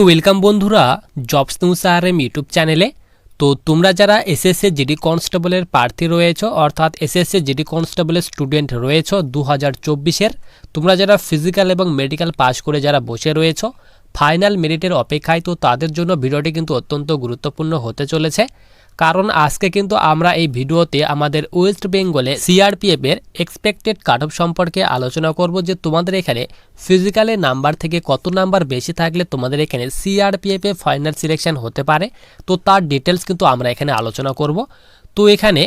তো ওয়েলকাম বন্ধুরা jobs news R M YouTube চ্যানেলে তো তোমরা যারা এসএসসি জিডি কনস্টেবলের প্রার্থী রয়েছ, অর্থাৎ এসএসসি জিডি কনস্টেবলের স্টুডেন্ট রয়েছ দু হাজার তোমরা যারা ফিজিক্যাল এবং মেডিকেল পাস করে যারা বসে রয়েছ ফাইনাল মেরিটের অপেক্ষায় তো তাদের জন্য ভিডিওটি কিন্তু অত্যন্ত গুরুত্বপূর্ণ হতে চলেছে। কারণ আজকে কিন্তু আমরা এই ভিডিওতে আমাদের ওয়েস্ট বেঙ্গলে সিআরপিএফ এর এক্সপেক্টেড কাট অফ সম্পর্কে আলোচনা করব যে তোমাদের এখানে ফিজিক্যালের নাম্বার থেকে কত নাম্বার বেশি থাকলে তোমাদের এখানে সিআরপিএফ এ ফাইনাল সিলেকশন হতে পারে। তো তার ডিটেলস কিন্তু আমরা এখানে আলোচনা করব। তো এখানে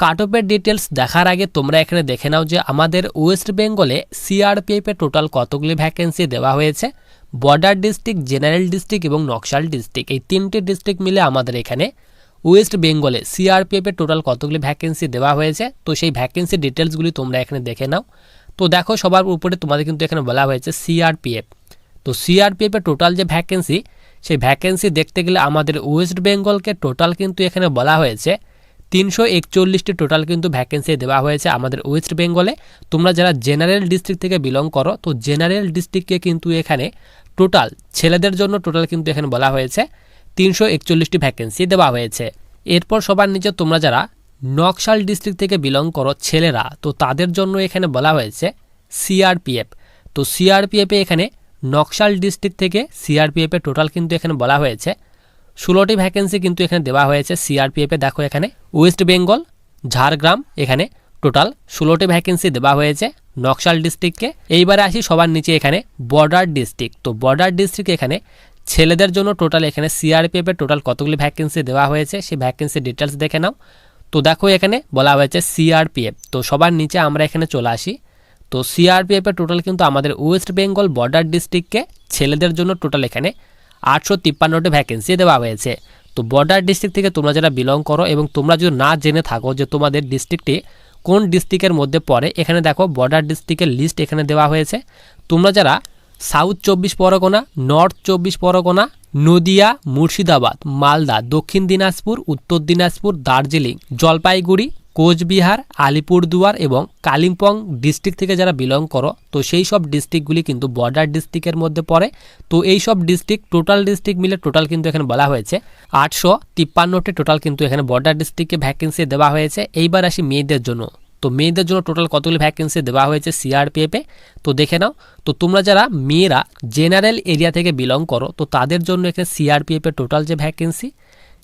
কাট অফের ডিটেলস দেখার আগে তোমরা এখানে দেখে নাও যে আমাদের ওয়েস্ট বেঙ্গলে সিআরপিএফ টোটাল কতগুলি ভ্যাকেন্সি দেওয়া হয়েছে। বর্ডার ডিস্ট্রিক্ট জেনারেল ডিস্ট্রিক্ট এবং নকশাল ডিস্ট্রিক্ট এই তিনটি ডিস্ট্রিক্ট মিলে আমাদের এখানে ওয়েস্ট বেঙ্গলে সিআরপিএফ এর টোটাল কতগুলি ভ্যাকেন্সি দেওয়া হয়েছে? তো সেই ভ্যাকেন্সি ডিটেলসগুলি তোমরা এখানে দেখে নাও। তো দেখো, সবার উপরে তোমাদের কিন্তু এখানে বলা হয়েছে সিআরপিএফ তো সিআরপিএফ এর টোটাল যে ভ্যাকেন্সি সেই ভ্যাকেন্সি দেখতে গেলে আমাদের ওয়েস্ট বেঙ্গলকে টোটাল কিন্তু এখানে বলা হয়েছে। তিনশো একচল্লিশটি টোটাল কিন্তু ভ্যাকেন্সি দেওয়া হয়েছে আমাদের ওয়েস্ট বেঙ্গলে তোমরা যারা জেনারেল ডিস্ট্রিক্ট থেকে বিলং করো, তো জেনারেল ডিস্ট্রিক্টকে কিন্তু এখানে টোটাল ছেলেদের জন্য টোটাল কিন্তু এখানে বলা হয়েছে। তিনশো একচল্লিশটি ভ্যাকেন্সি দেওয়া হয়েছে। এরপর সবার নিচে তোমরা যারা নকশাল ডিস্ট্রিক্ট থেকে বিলং করো ছেলেরা, তো তাদের জন্য এখানে বলা হয়েছে সিআরপিএফ তো সিআরপিএফে এখানে নকশাল ডিস্ট্রিক্ট থেকে সিআরপিএফে টোটাল কিন্তু এখানে বলা হয়েছে। ষোলোটি ভ্যাকেন্সি কিন্তু এখানে দেওয়া হয়েছে সিআরপিএফে দেখো এখানে ওয়েস্ট বেঙ্গল ঝাড়গ্রাম এখানে টোটাল ষোলোটি ভ্যাকেন্সি দেওয়া হয়েছে নকশাল ডিস্ট্রিক্টকে এইবারে আসি সবার নিচে এখানে বর্ডার ডিস্ট্রিক্ট তো বর্ডার ডিস্ট্রিক্ট এখানে ছেলেদের জন্য টোটাল এখানে সিআরপিএফ এর টোটাল কতগুলি ভ্যাকেন্সি দেওয়া হয়েছে, সেই ভ্যাকেন্সি ডিটেলস দেখে নাও। তো দেখো এখানে বলা হয়েছে সিআরপিএফ তো সবার নিচে আমরা এখানে চলে আসি। তো সিআরপিএফ এর টোটাল কিন্তু আমাদের ওয়েস্ট বেঙ্গল বর্ডার ডিস্ট্রিক্টকে ছেলেদের জন্য টোটাল এখানে আটশো তিপ্পান্নটি ভ্যাকেন্সি দেওয়া হয়েছে। তো বর্ডার ডিস্ট্রিক্ট থেকে তোমরা যারা বিলং করো এবং তোমরা যদি না জেনে থাকো যে তোমাদের ডিস্ট্রিক্টটি কোন ডিস্ট্রিক্টের মধ্যে পড়ে, এখানে দেখো বর্ডার ডিস্ট্রিক্টের লিস্ট এখানে দেওয়া হয়েছে। তোমরা যারা সাউথ চব্বিশ পরগনা, নর্থ চব্বিশ পরগনা, নদিয়া, মুর্শিদাবাদ, মালদা, দক্ষিণ দিনাজপুর, উত্তর দিনাজপুর, দার্জিলিং, জলপাইগুড়ি, কোচবিহার, আলিপুরদুয়ার এবং কালিম্পং ডিস্ট্রিক্ট থেকে যারা বিলং করো, তো সেই সব ডিস্ট্রিক্টগুলি কিন্তু বর্ডার ডিস্ট্রিক্টের মধ্যে পড়ে। তো এই সব ডিস্ট্রিক্ট টোটাল ডিস্ট্রিক্ট মিলে টোটাল কিন্তু এখানে বলা হয়েছে। আটশো তিপ্পান্নটি টোটাল কিন্তু এখানে বর্ডার ডিস্ট্রিক্টে ভ্যাকেন্সি দেওয়া হয়েছে। এইবার আসি মেয়েদের জন্য। তো মেয়েদের জন্য টোটাল কতগুলি ভ্যাকেন্সি দেওয়া হয়েছে সিআরপিএফে তো দেখে নাও। তো তোমরা যারা মেয়েরা জেনারেল এরিয়া থেকে বিলং করো, তো তাদের জন্য এখানে সিআরপিএফের টোটাল যে ভ্যাকেন্সি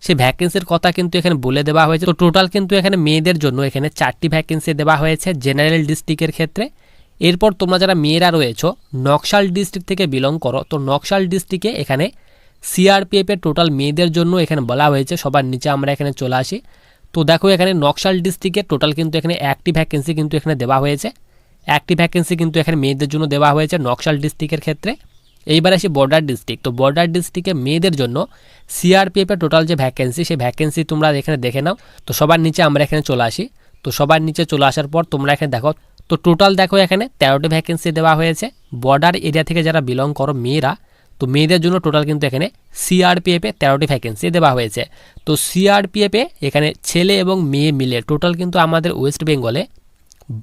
সেই ভ্যাকেন্সির কথা কিন্তু এখানে বলে দেওয়া হয়েছে। তো টোটাল কিন্তু এখানে মেয়েদের জন্য এখানে চারটি ভ্যাকেন্সি দেওয়া হয়েছে জেনারেল ডিস্ট্রিক্টের ক্ষেত্রে। এরপর তোমরা যারা মেয়েরা রয়েছো, নকশাল ডিস্ট্রিক্ট থেকে বিলং করো, তো নকশাল ডিস্ট্রিক্টে এখানে সিআরপিএফের টোটাল মেয়েদের জন্য এখানে বলা হয়েছে। সবার নিচে আমরা এখানে চলে আসি। তো দেখো এখানে নকশাল ডিস্ট্রিক্টে টোটাল কিন্তু এখানে একটি ভ্যাকেন্সি কিন্তু এখানে দেওয়া হয়েছে। একটি ভ্যাকেন্সি কিন্তু এখানে মেয়েদের জন্য দেওয়া হয়েছে নকশাল ডিস্ট্রিক্টের ক্ষেত্রে। এইবার আসি বর্ডার ডিস্ট্রিক্ট তো বর্ডার ডিস্ট্রিক্টে মেয়েদের জন্য সিআরপিএফের টোটাল যে ভ্যাকেন্সি সেই ভ্যাকেন্সি তোমরা এখানে দেখে নাও। তো সবার নিচে আমরা এখানে চলে আসি। তো সবার নিচে চলে আসার পর তোমরা এখানে দেখো, তো টোটাল দেখো এখানে তেরোটি ভ্যাকেন্সি দেওয়া হয়েছে। বর্ডার এরিয়া থেকে যারা বিলং করো মেয়েরা তো মেয়েদের জন্য টোটাল কিন্তু এখানে সিআরপিএফে তেরোটি ভ্যাকেন্সি দেওয়া হয়েছে। তো সিআরপিএফে এখানে ছেলে এবং মেয়ে মিলে টোটাল কিন্তু আমাদের ওয়েস্ট বেঙ্গলে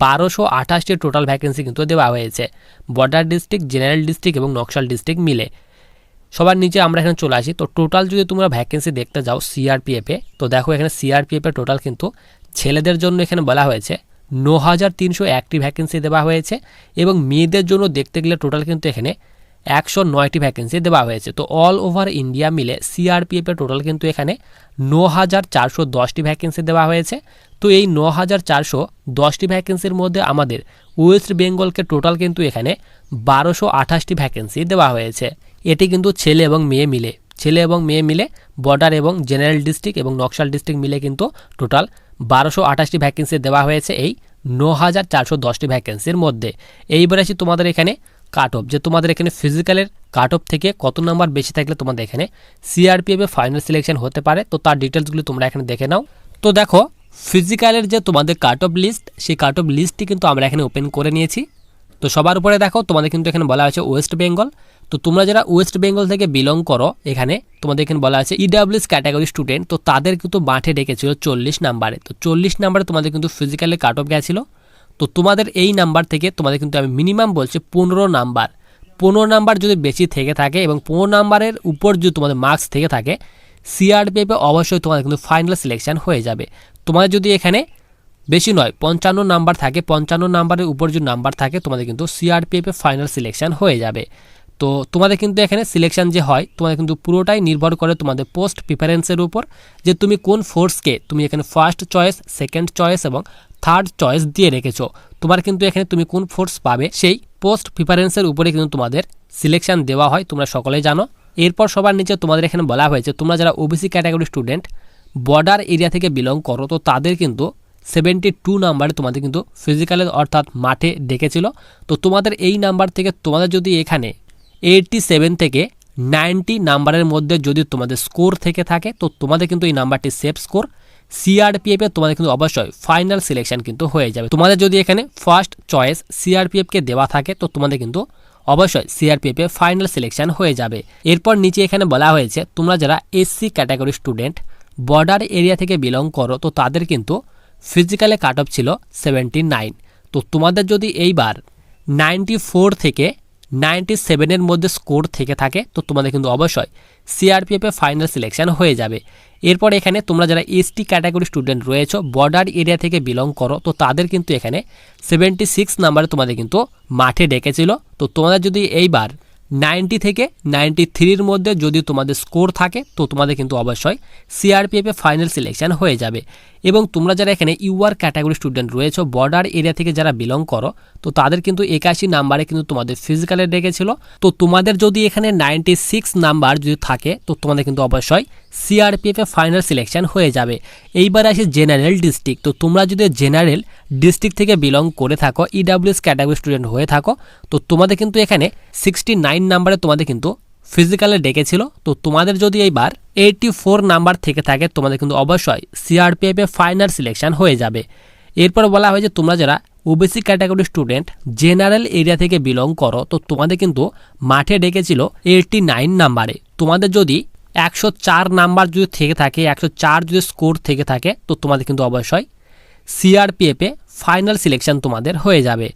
বারোশো আঠাশটি টোটাল ভ্যাকেন্সি কিন্তু দেওয়া হয়েছে। বর্ডার ডিস্ট্রিক্ট জেনারেল ডিস্ট্রিক্ট এবং নকশাল ডিস্ট্রিক্ট মিলে। সবার নিচে আমরা এখানে চলে আসি। তো টোটাল যদি তোমরা ভ্যাকেন্সি দেখতে যাও সিআরপিএফে তো দেখো এখানে সিআরপিএফে টোটাল কিন্তু ছেলেদের জন্য এখানে বলা হয়েছে ন হাজার তিনশো একটি ভ্যাকেন্সি দেওয়া হয়েছে এবং মেয়েদের জন্য দেখতে গেলে টোটাল কিন্তু এখানে একশো নয়টি ভ্যাকেন্সি দেওয়া হয়েছে। তো অল ওভার ইন্ডিয়া মিলে সিআরপিএফের টোটাল কিন্তু এখানে ন হাজার চারশো দশটি ভ্যাকেন্সি দেওয়া হয়েছে। তো এই ন হাজার চারশো দশটি ভ্যাকেন্সির মধ্যে আমাদের ওয়েস্ট বেঙ্গলকে টোটাল কিন্তু এখানে বারোশো আঠাশটি ভ্যাকেন্সি দেওয়া হয়েছে। এটি কিন্তু ছেলে এবং মেয়ে মিলে। ছেলে এবং মেয়ে মিলে বর্ডার এবং জেনারেল ডিস্ট্রিক্ট এবং নকশাল ডিস্ট্রিক্ট মিলে কিন্তু টোটাল বারোশো আঠাশটি ভ্যাকেন্সি দেওয়া হয়েছে এই ন হাজার চারশো দশটি ভ্যাকেন্সির মধ্যে। এইবার আসি তোমাদের এখানে কাট অফ যে তোমাদের এখানে ফিজিক্যালের কাট অফ থেকে কত নাম্বার বেশি থাকলে তোমাদের এখানে সিআরপিএফ ফাইনাল সিলেকশন হতে পারে। তো তার ডিটেলসগুলি তোমরা এখানে দেখে নাও। তো দেখো ফিজিক্যালের যে তোমাদের কাট অফ লিস্ট সেই কাট অফ লিস্টটি কিন্তু আমরা এখানে ওপেন করে নিয়েছি। তো সবার উপরে দেখো, তোমাদের কিন্তু এখানে বলা আছে ওয়েস্ট বেঙ্গল তো তোমরা যারা ওয়েস্ট বেঙ্গল থেকে বিলং করো, এখানে তোমাদের এখানে বলা আছে ইডাব্লিউএস ক্যাটাগরি স্টুডেন্ট তো তাদের কিন্তু মাঠে ডেকেছিল চল্লিশ নাম্বারে তো চল্লিশ নাম্বারে তোমাদের কিন্তু ফিজিক্যালে কাট অফ গেছিল। তো তোমাদের এই নাম্বার থেকে তোমাদের কিন্তু আমি মিনিমাম বলছি পনেরো নাম্বার। পনেরো নাম্বার যদি বেশি থেকে থাকে এবং পনেরো নাম্বারের উপর যদি তোমাদের মার্কস থেকে থাকে সিআরপিএফে অবশ্যই তোমাদের কিন্তু ফাইনাল সিলেকশান হয়ে যাবে। তোমাদের যদি এখানে বেশি নয়, পঞ্চান্ন নাম্বার থাকে, পঞ্চান্ন নাম্বারের উপর যদি নাম্বার থাকে, তোমাদের কিন্তু সিআরপিএফে ফাইনাল সিলেকশান হয়ে যাবে। তো তোমাদের কিন্তু এখানে সিলেকশন যে হয়, তোমাদের কিন্তু পুরোটাই নির্ভর করে তোমাদের পোস্ট প্রিফারেন্সের উপর, যে তুমি কোন ফোর্সকে তুমি এখানে ফার্স্ট চয়েস সেকেন্ড চয়েস এবং থার্ড চয়েস দিয়ে রেখেছো। তোমার কিন্তু এখানে তুমি কোন ফোর্স পাবে, সেই পোস্ট প্রিফারেন্সের উপরে কিন্তু তোমাদের সিলেকশন দেওয়া হয়, তোমরা সকলেই জানো। এরপর সবার নিচে তোমাদের এখানে বলা হয়েছে, তোমরা যারা OBC category student border area থেকে বিলং করো, তো তাদের কিন্তু সেভেন্টি টু নাম্বারে তোমাদের কিন্তু ফিজিক্যালে অর্থাৎ মাঠে ডেকেছিল। তো তোমাদের এই নাম্বার থেকে তোমাদের যদি এখানে এইটটি সেভেন থেকে নাইনটি নাম্বারের মধ্যে যদি তোমাদের স্কোর থেকে থাকে, তো তোমাদের কিন্তু এই নাম্বারটি সেফ স্কোর সিআরপিএফ এ তোমাদের কিন্তু অবশ্যই ফাইনাল সিলেকশন কিন্তু হয়ে যাবে। তোমাদের যদি এখানে ফার্স্ট চয়েস সিআরপিএফকে দেওয়া থাকে, তো তোমাদের কিন্তু অবশ্যই সিআরপিএফে ফাইনাল সিলেকশন হয়ে যাবে। এরপর নিচে এখানে বলা হয়েছে, তোমরা যারা SC category student border area থেকে বিলং করো, তো তাদের কিন্তু ফিজিক্যালে কাট অফ ছিল সেভেন্টি নাইন তো তোমাদের যদি এইবার নাইনটি ফোর থেকে নাইনটি সেভেনের মধ্যে স্কোর থেকে থাকে, তো তোমাদের কিন্তু অবশ্যই সিআরপিএফে ফাইনাল সিলেকশন হয়ে যাবে। এরপর এখানে তোমরা যারা এসটি ক্যাটাগরি স্টুডেন্ট রয়েছো বর্ডার এরিয়া থেকে বিলং করো, তো তাদের কিন্তু এখানে সেভেন্টি সিক্স নাম্বারে তোমাদের কিন্তু মাঠে ডেকেছিল। তো তোমাদের যদি এইবার নাইনটি থেকে নাইনটি থ্রির মধ্যে যদি তোমাদের স্কোর থাকে, তো তোমাদের কিন্তু অবশ্যই সিআরপিএফে ফাইনাল সিলেকশন হয়ে যাবে। এবং তোমরা যারা এখানে ইউআর ক্যাটাগরি স্টুডেন্ট রয়েছে, বর্ডার এরিয়া থেকে যারা বিলং করো, তো তাদের কিন্তু একাশি নাম্বারে কিন্তু তোমাদের ফিজিক্যালে ডেকেছিল। তো তোমাদের যদি এখানে নাইনটি সিক্স নাম্বার যদি থাকে, তো তোমাদের কিন্তু অবশ্যই সিআরপিএফে ফাইনাল সিলেকশন হয়ে যাবে। এইবার আসে জেনারেল ডিস্ট্রিক্ট। তো তোমরা যদি জেনারেল ডিস্ট্রিক্ট থেকে বিলং করে থাকো ইডাব্লিউএস ক্যাটাগরি স্টুডেন্ট হয়ে থাকো, তো তোমাদের কিন্তু এখানে সিক্সটি নাইন নাম্বারে তোমাদের কিন্তু ফিজিক্যালে ডেকেছিল, তো তোমাদের যদি এইবার এইটি ফোর নাম্বার থেকে থাকে, তোমাদের কিন্তু অবশ্যই সিআরপিএফে ফাইনাল সিলেকশন হয়ে যাবে। এরপর বলা হয় যে তোমরা যারা OBC category student general area থেকে বিলং করো, তো তোমাদের কিন্তু মাঠে ডেকেছিল এইটটি নাইন নাম্বারে তোমাদের যদি একশো চার নাম্বার যদি থেকে থাকে, একশো চার যদি স্কোর থেকে থাকে, তো তোমাদের কিন্তু অবশ্যই সিআরপিএফে ফাইনাল সিলেকশন তোমাদের হয়ে যাবে।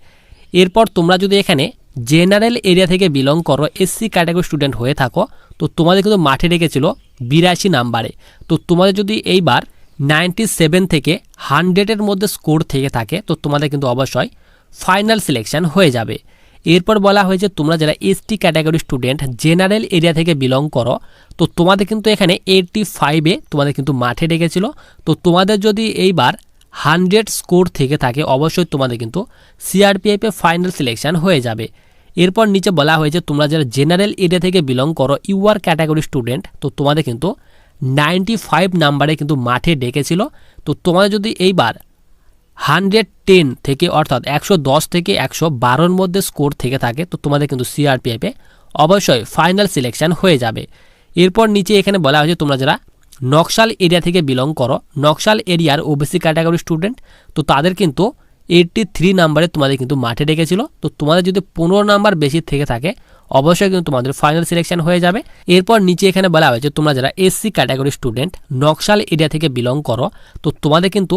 এরপর তোমরা যদি এখানে জেনারেল এরিয়া থেকে বিলং করো এসসি ক্যাটাগরি স্টুডেন্ট হয়ে থাকো, তো তোমাদের কিন্তু মাঠে রেখেছিল বিরাশি নাম্বারে। তো তোমাদের যদি এইবার নাইনটি সেভেন থেকে হান্ড্রেডের মধ্যে স্কোর থেকে থাকে, তো তোমাদের কিন্তু অবশ্যই ফাইনাল সিলেকশন হয়ে যাবে। এরপর বলা হয়েছে তোমরা যারা ST category student general area থেকে বিলং করো, তো তোমাদের কিন্তু এখানে এইটটি ফাইভে তোমাদের কিন্তু মাঠে ডেকেছিল তো তোমাদের যদি এইবার হান্ড্রেড স্কোর থেকে থাকে, অবশ্যই তোমাদের কিন্তু সিআরপিএফে ফাইনাল সিলেকশন হয়ে যাবে। এরপর নিচে বলা হয়েছে, তোমরা যারা জেনারেল এরিয়া থেকে বিলং করো ইউআর ক্যাটাগরি স্টুডেন্ট তো তোমাদের কিন্তু নাইনটি ফাইভ নাম্বারে কিন্তু মাঠে ডেকেছিল। তো তোমাদের যদি এইবার হান্ড্রেড টেন থেকে, অর্থাৎ একশো দশ থেকে একশো বারোর মধ্যে স্কোর থেকে থাকে, তো তোমাদের কিন্তু সিআরপিএফে অবশ্যই ফাইনাল সিলেকশন হয়ে যাবে। এরপর নিচে এখানে বলা হয়েছে, তোমরা যারা নকশাল এরিয়া থেকে বিলং করো। নকশাল এরিয়ার ওবিসি ক্যাটাগরি স্টুডেন্ট তো তাদের কিন্তু এইটটি থ্রি নাম্বারে তোমাদের কিন্তু মাঠে ডেকেছিল। তো তোমাদের যদি পনেরো নাম্বার বেশি থেকে থাকে, অবশ্যই কিন্তু তোমাদের ফাইনাল সিলেকশন হয়ে যাবে। এরপর নিচে এখানে বলা হয়েছে, তোমরা যারা SC category student Naxal area থেকে বিলং করো, তো তোমাদের কিন্তু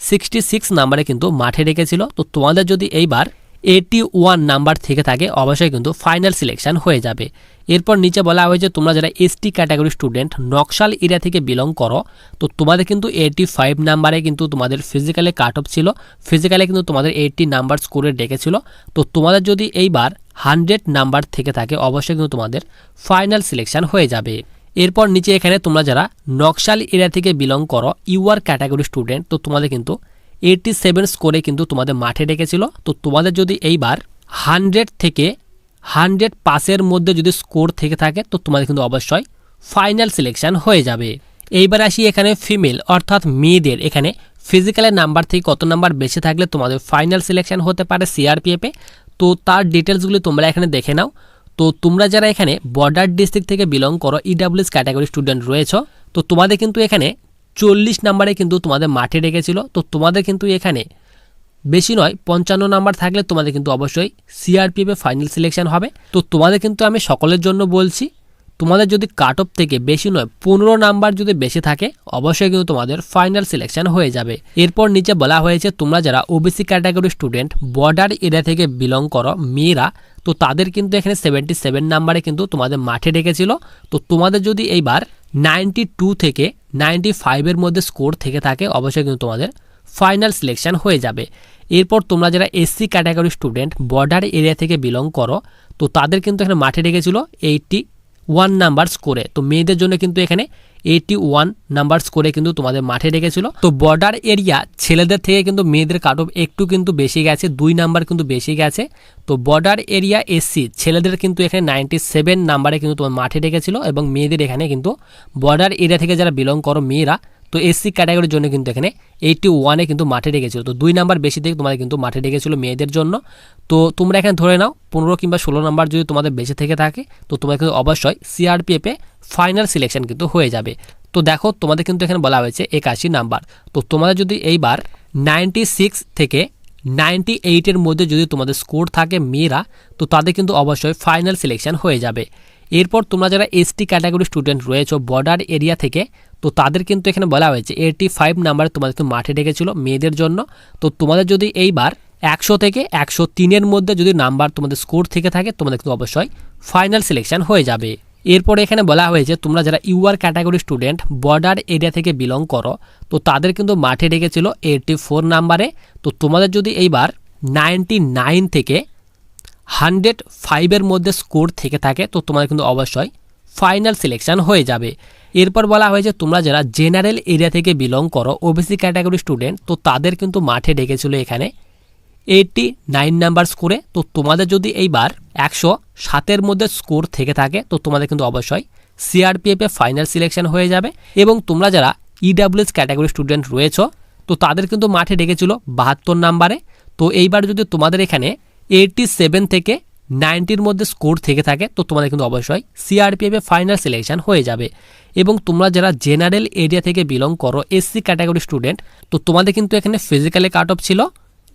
সিক্সটি সিক্স নাম্বারে কিন্তু মাঠে রেখেছিল তো তোমাদের যদি এইবার এইটি ওয়ান নাম্বার থেকে থাকে, অবশ্যই কিন্তু ফাইনাল সিলেকশন হয়ে যাবে। এরপর নিচে বলা হয়েছে, তোমরা যারা ST category student Naxal area থেকে বিলং করো, তো তোমাদের কিন্তু এইটি ফাইভ নাম্বারে কিন্তু তোমাদের ফিজিক্যালে কাট অফ ছিল ফিজিক্যালে কিন্তু তোমাদের এইটটি নাম্বার স্কোরে ডেকেছিল। তো তোমাদের যদি এইবার হান্ড্রেড নাম্বার থেকে থাকে, অবশ্যই কিন্তু তোমাদের ফাইনাল সিলেকশন হয়ে যাবে। এরপর নিচে এখানে তোমরা যারা নকশাল এরিয়া থেকে বিলং করো ইউআর ক্যাটাগরি স্টুডেন্ট তো তোমাদের কিন্তু এইটটি সেভেন স্কোরে কিন্তু তোমাদের মাঠে ডেকেছিল। তো তোমাদের যদি এইবার হান্ড্রেড থেকে হান্ড্রেড পাসের মধ্যে যদি স্কোর থেকে থাকে, তো তোমাদের কিন্তু অবশ্যই ফাইনাল সিলেকশন হয়ে যাবে। এইবার আসি এখানে ফিমেল অর্থাৎ মেয়েদের। এখানে ফিজিক্যালের নাম্বার থেকে কত নাম্বার বেশি থাকলে তোমাদের ফাইনাল সিলেকশন হতে পারে সিআরপিএফে তো তার ডিটেলসগুলি তোমরা এখানে দেখে নাও। তো তোমরা যারা এখানে বর্ডার ডিস্ট্রিক্ট থেকে বিলং করো ইডাব্লিউএস ক্যাটাগরি স্টুডেন্ট রয়েছে, তো তোমাদের কিন্তু এখানে চল্লিশ নাম্বারে কিন্তু তোমাদের মাঠে ডেকেছিল। তো তোমাদের কিন্তু এখানে বেশি নয়, পঞ্চান্ন নাম্বার থাকলে তোমাদের কিন্তু অবশ্যই সিআরপিএফে ফাইনাল সিলেকশন হবে। তো তোমাদের কিন্তু আমি সকলের জন্য বলছি তোমাদের যদি কাট অফ থেকে বেশি নয়, পনেরো নাম্বার যদি বেশি থাকে, অবশ্যই কিন্তু তোমাদের ফাইনাল সিলেকশন হয়ে যাবে। এরপর নিচে বলা হয়েছে, তোমরা যারা OBC category student border area থেকে বিলং করো, মেয়েরা, তো তাদের কিন্তু এখানে সেভেন্টি সেভেন নাম্বারে কিন্তু তোমাদের মাঠে ডেকেছিল। তো তোমাদের যদি এইবার নাইনটি টু থেকে নাইনটি ফাইভের মধ্যে স্কোর থেকে থাকে, অবশ্যই কিন্তু তোমাদের ফাইনাল সিলেকশন হয়ে যাবে। এরপর তোমরা যারা SC category student border area থেকে বিলং করো, তো তাদের কিন্তু এখানে মাঠে ডেকেছিল এইটটি ওয়ান নাম্বার স্কোরে তো মেয়েদের জন্য কিন্তু এখানে এইটি ওয়ান নাম্বার স্কোরে কিন্তু তোমাদের মাঠে রেখেছিল। তো বর্ডার এরিয়া ছেলেদের থেকে কিন্তু মেয়েদের কাট অফ একটু কিন্তু বেশি গেছে, দুই নাম্বার কিন্তু বেশি গেছে। তো বর্ডার এরিয়া এসসি ছেলেদের কিন্তু এখানে নাইনটি সেভেন নাম্বারে কিন্তু তোমার মাঠে রেখেছিল এবং মেয়েদের এখানে কিন্তু বর্ডার এরিয়া থেকে যারা বিলং করো মেয়েরা তো এসসি ক্যাটাগরির জন্য কিন্তু এখানে এইটটি ওয়ানে কিন্তু মাঠে ডেকেছিল। তো দুই নাম্বার বেশি থেকে তোমাদের কিন্তু মাঠে ডেকেছিল মেয়েদের জন্য। তো তোমরা এখানে ধরে নাও, পনেরো কিংবা ষোলো নাম্বার যদি তোমাদের বেঁচে থেকে থাকে, তো তোমাদের কিন্তু অবশ্যই সিআরপিএফে ফাইনাল সিলেকশন কিন্তু হয়ে যাবে। তো দেখো, তোমাদের কিন্তু এখানে বলা হয়েছে একাশি নাম্বার। তো তোমাদের যদি এইবার নাইনটি সিক্স থেকে নাইনটি এইটের মধ্যে যদি তোমাদের স্কোর থাকে মেয়েরা, তো তাদের কিন্তু অবশ্যই ফাইনাল সিলেকশন হয়ে যাবে। এরপর তোমরা যারা এসটি ক্যাটাগরি স্টুডেন্ট রয়েছে বর্ডার এরিয়া থেকে তো তাদের কিন্তু এখানে বলা হয়েছে এইটি ফাইভ নাম্বার তোমাদের কিন্তু মাঠে ডেকেছিল মেয়েদের জন্য। তো তোমাদের যদি এইবার একশো থেকে একশো তিনের মধ্যে যদি নাম্বার তোমাদের স্কোর থেকে থাকে, তোমাদের কিন্তু অবশ্যই ফাইনাল সিলেকশন হয়ে যাবে। এরপরে এখানে বলা হয়েছে, তোমরা যারা UR category student border area থেকে বিলং করো, তো তাদের কিন্তু মাঠে ডেকেছিল এইটটি ফোর নাম্বারে তো তোমাদের যদি এইবার নাইনটি নাইন থেকে হান্ড্রেড ফাইভের মধ্যে স্কোর থেকে থাকে, তো তোমাদের কিন্তু অবশ্যই ফাইনাল সিলেকশন হয়ে যাবে। এরপর বলা হয়েছে, তোমরা যারা জেনারেল এরিয়া থেকে বিলং করো, ওবিসি ক্যাটাগরি স্টুডেন্ট, তো তাদের কিন্তু মাঠে ডেকেছিল এখানে এইটটি নাইন নাম্বার স্কোরে। তো তোমাদের যদি এইবার একশো সাতের মধ্যে স্কোর থেকে থাকে, তো তোমাদের কিন্তু অবশ্যই সিআরপিএফে ফাইনাল সিলেকশন হয়ে যাবে। এবং তোমরা যারা ইডাব্লিউএস ক্যাটাগরি স্টুডেন্ট রয়েছ, তো তাদের কিন্তু মাঠে ডেকেছিল বাহাত্তর নাম্বারে। তো এইবার যদি তোমাদের এখানে এইটটি সেভেন থেকে নাইনটির মধ্যে স্কোর থেকে থাকে, তো তোমাদের কিন্তু অবশ্যই সিআরপিএফে ফাইনাল সিলেকশন হয়ে যাবে। এবং তোমরা যারা জেনারেল এরিয়া থেকে বিলং করো এসসি ক্যাটাগরি স্টুডেন্ট তো তোমাদের কিন্তু এখানে ফিজিক্যালি কাট অফ ছিল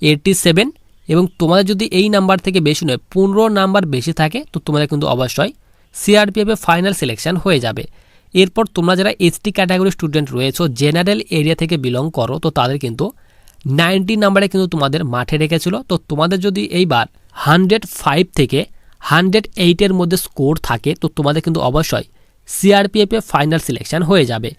এইটটি সেভেন এবং তোমাদের যদি এই নাম্বার থেকে বেশি নয়, পনেরো নাম্বার বেশি থাকে, তো তোমাদের কিন্তু অবশ্যই সিআরপিএফে ফাইনাল সিলেকশন হয়ে যাবে। এরপর তোমরা যারা এসটি ক্যাটাগরি স্টুডেন্ট রয়েছো জেনারেল এরিয়া থেকে বিলং করো, তো তাদের কিন্তু নাইনটি নাম্বারে কিন্তু তোমাদের মাঠে রেখেছিল। তো তোমাদের যদি এইবার হান্ড্রেড ফাইভ থেকে হান্ড্রেড এইটের মধ্যে স্কোর থাকে, তো তোমাদের কিন্তু অবশ্যই সিআরপিএফে ফাইনাল সিলেকশন হয়ে যাবে।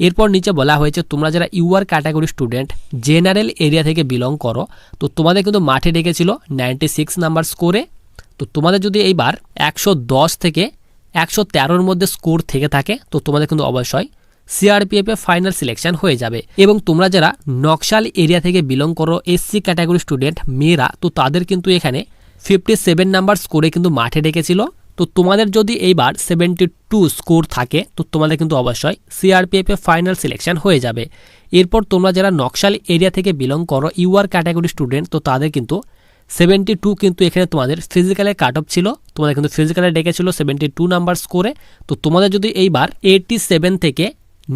এরপর নিচে বলা হয়েছে, তোমরা যারা UR category student, general area থেকে বিলং করো, তো তোমাদের কিন্তু মাঠে ডেকেছিল নাইনটি সিক্স নাম্বার স্কোরে। তো তোমাদের যদি এইবার একশো দশ থেকে একশো তেরোর মধ্যে স্কোর থেকে থাকে, তো তোমাদের কিন্তু অবশ্যই সিআরপিএফে ফাইনাল সিলেকশন হয়ে যাবে। এবং তোমরা যারা নকশাল এরিয়া থেকে বিলং করো এসসি ক্যাটাগরি স্টুডেন্ট মেয়েরা, তো তাদের কিন্তু এখানে ফিফটি সেভেন নাম্বার স্কোরে কিন্তু মাঠে ডেকেছিল। তো তোমাদের যদি এইবার সেভেন্টি টু স্কোর থাকে, তো তোমাদের কিন্তু অবশ্যই সিআরপিএফে ফাইনাল সিলেকশন হয়ে যাবে। এরপর তোমরা যারা নকশাল এরিয়া থেকে বিলং করো ইউআর ক্যাটাগরি স্টুডেন্ট তো তাদের কিন্তু সেভেন্টি টু কিন্তু এখানে তোমাদের ফিজিক্যালে কাট অফ ছিল। তোমাদের কিন্তু ফিজিক্যালে ডেকেছিল সেভেন্টি টু নাম্বার স্কোরে তো তোমাদের যদি এইবার এইটি সেভেন থেকে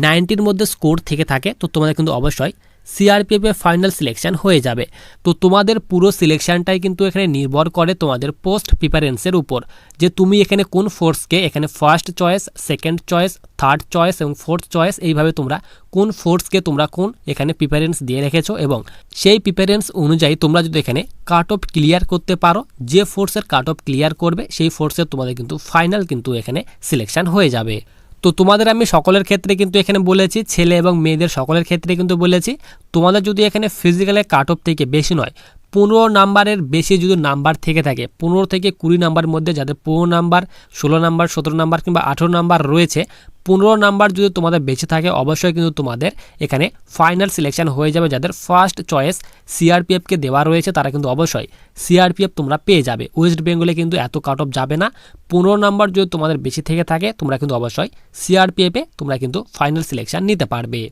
নাইনটির মধ্যে স্কোর থেকে থাকে, তো তোমাদের কিন্তু অবশ্যই সিআরপিএফে ফাইনাল সিলেকশন হয়ে যাবে। তো তোমাদের পুরো সিলেকশনটাই কিন্তু এখানে নির্ভর করে তোমাদের পোস্ট প্রিপারেন্সের উপর, যে তুমি এখানে কোন ফোর্সকে এখানে first choice second choice third choice এবং ফোর্থ চয়েস এইভাবে তোমরা কোন ফোর্সকে তোমরা কোন এখানে প্রিপারেন্স দিয়ে রেখেছো এবং সেই প্রিপারেন্স অনুযায়ী তোমরা যদি এখানে কাট অফ ক্লিয়ার করতে পারো, যে ফোর্সের কাট অফ ক্লিয়ার করবে, সেই ফোর্সের তোমাদের কিন্তু ফাইনাল কিন্তু এখানে সিলেকশন হয়ে যাবে। তো তোমাদের আমি সকলের ক্ষেত্রে কিন্তু এখানে বলেছি, ছেলে এবং মেয়েদের সকলের ক্ষেত্রে কিন্তু বলেছি। তোমাদের যদি এখানে ফিজিক্যালের কাট অফ থেকে বেশি নয় পনেরো নাম্বারের বেশি যদি নাম্বার থেকে থাকে, পনেরো থেকে কুড়ি নাম্বারের মধ্যে যাদের পনেরো নাম্বার, ষোলো নাম্বার, সতেরো নাম্বার কিংবা আঠেরো নাম্বার রয়েছে, পনেরো নাম্বার যদি তোমাদের বেঁচে থাকে, অবশ্যই কিন্তু তোমাদের এখানে ফাইনাল সিলেকশন হয়ে যাবে যাদের ফার্স্ট চয়েস সিআরপিএফকে দেওয়া রয়েছে, তারা কিন্তু অবশ্যই সিআরপিএফ তোমরা পেয়ে যাবে। ওয়েস্ট বেঙ্গলে কিন্তু এত কাট অফ যাবে না। পনেরো নাম্বার যদি তোমাদের বেশি থেকে থাকে, তোমরা কিন্তু অবশ্যই সিআরপিএফে তোমরা কিন্তু ফাইনাল সিলেকশন নিতে পারবে।